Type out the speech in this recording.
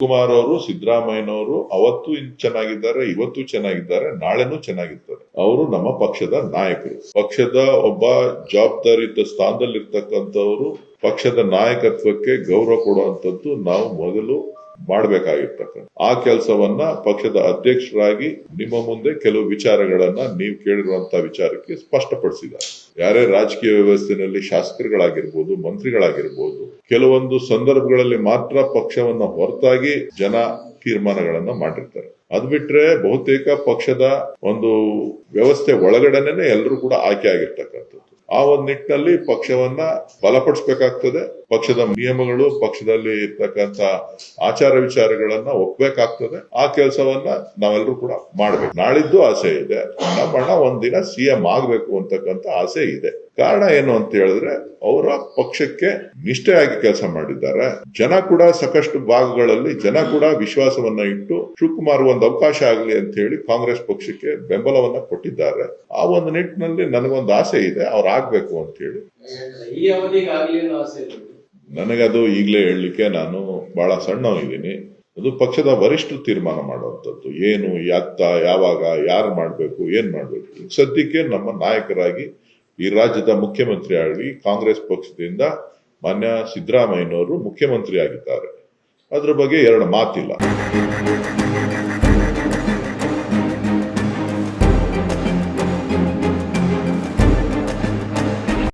ಕುಮಾರ್ ಅವರು ಸಿದ್ದರಾಮಯ್ಯನವರು ಅವತ್ತು ಚೆನ್ನಾಗಿದ್ದಾರೆ, ಇವತ್ತು ಚೆನ್ನಾಗಿದ್ದಾರೆ, ನಾಳೆನೂ ಚೆನ್ನಾಗಿರ್ತಾರೆ. ಅವರು ನಮ್ಮ ಪಕ್ಷದ ನಾಯಕರು. ಪಕ್ಷದ ಒಬ್ಬ ಜವಾಬ್ದಾರಿಯುತ ಸ್ಥಾನದಲ್ಲಿರ್ತಕ್ಕಂಥವರು ಪಕ್ಷದ ನಾಯಕತ್ವಕ್ಕೆ ಗೌರವ ಕೊಡುವಂತದ್ದು ನಾವು ಮೊದಲು ಮಾಡಬೇಕಾಗಿರ್ತಕ್ಕಂಥ. ಆ ಕೆಲಸವನ್ನ ಪಕ್ಷದ ಅಧ್ಯಕ್ಷರಾಗಿ ನಿಮ್ಮ ಮುಂದೆ ಕೆಲವು ವಿಚಾರಗಳನ್ನ ನೀವು ಕೇಳಿರುವಂತಹ ವಿಚಾರಕ್ಕೆ ಸ್ಪಷ್ಟಪಡಿಸಿದ್ದಾರೆ. ಯಾರೇ ರಾಜಕೀಯ ವ್ಯವಸ್ಥೆಯಲ್ಲಿ ಶಾಸಕರುಗಳಾಗಿರ್ಬೋದು, ಮಂತ್ರಿಗಳಾಗಿರ್ಬೋದು, ಕೆಲವೊಂದು ಸಂದರ್ಭಗಳಲ್ಲಿ ಮಾತ್ರ ಪಕ್ಷವನ್ನ ಹೊರತಾಗಿ ಜನ ತೀರ್ಮಾನಗಳನ್ನ ಮಾಡಿರ್ತಾರೆ. ಅದ್ ಬಿಟ್ರೆ ಬಹುತೇಕ ಪಕ್ಷದ ಒಂದು ವ್ಯವಸ್ಥೆ ಒಳಗಡೆನೆ ಎಲ್ಲರೂ ಕೂಡ ಆಯ್ಕೆ ಆಗಿರ್ತಕ್ಕಂಥದ್ದು. ಆ ಒಂದು ನಿಟ್ಟಿನಲ್ಲಿ ಪಕ್ಷವನ್ನ ಬಲಪಡಿಸಬೇಕಾಗ್ತದೆ. ಪಕ್ಷದ ನಿಯಮಗಳು, ಪಕ್ಷದಲ್ಲಿ ಇರ್ತಕ್ಕಂಥ ಆಚಾರ ವಿಚಾರಗಳನ್ನ ಒಪ್ಬೇಕಾಗ್ತದೆ. ಆ ಕೆಲಸವನ್ನ ನಾವೆಲ್ಲರೂ ಕೂಡ ಮಾಡ್ಬೇಕು. ನಾಳಿದ್ದು ಆಸೆ ಇದೆ. ನಮ್ಮಣ್ಣ ಒಂದಿನ ಸಿಎಂ ಆಗ್ಬೇಕು ಅಂತಕ್ಕಂಥ ಆಸೆ ಇದೆ. ಕಾರಣ ಏನು ಅಂತ ಹೇಳಿದ್ರೆ ಅವರ ಪಕ್ಷಕ್ಕೆ ನಿಷ್ಠೆಯಾಗಿ ಕೆಲಸ ಮಾಡಿದ್ದಾರೆ. ಜನ ಕೂಡ ಸಾಕಷ್ಟು ಭಾಗಗಳಲ್ಲಿ ಜನ ಕೂಡ ವಿಶ್ವಾಸವನ್ನ ಇಟ್ಟು ಶಿವಕುಮಾರ್ ಒಂದು ಅವಕಾಶ ಆಗಲಿ ಅಂತ ಹೇಳಿ ಕಾಂಗ್ರೆಸ್ ಪಕ್ಷಕ್ಕೆ ಬೆಂಬಲವನ್ನ ಕೊಟ್ಟಿದ್ದಾರೆ. ಆ ಒಂದು ನಿಟ್ಟಿನಲ್ಲಿ ನನಗೊಂದು ಆಸೆ ಇದೆ ಅವ್ರು ಆಗ್ಬೇಕು ಅಂತ ಹೇಳಿ. ನನಗದು ಈಗಲೇ ಹೇಳಲಿಕ್ಕೆ ನಾನು ಬಹಳ ಸಣ್ಣವನಿದ್ದೀನಿ. ಅದು ಪಕ್ಷದ ವರಿಷ್ಠ ತೀರ್ಮಾನ ಮಾಡುವಂಥದ್ದು. ಏನು ಯಾತ್ತ ಯಾವಾಗ ಯಾರು ಮಾಡಬೇಕು ಏನು ಮಾಡಬೇಕು. ಸದ್ಯಕ್ಕೆ ನಮ್ಮ ನಾಯಕರಾಗಿ ಈ ರಾಜ್ಯದ ಮುಖ್ಯಮಂತ್ರಿ ಆಗಲಿ ಕಾಂಗ್ರೆಸ್ ಪಕ್ಷದಿಂದ ಮಾನ್ಯ ಸಿದ್ದರಾಮಯ್ಯನವರು ಮುಖ್ಯಮಂತ್ರಿ ಆಗಿದ್ದಾರೆ. ಅದ್ರ ಬಗ್ಗೆ ಎರಡು ಮಾತಿಲ್ಲ.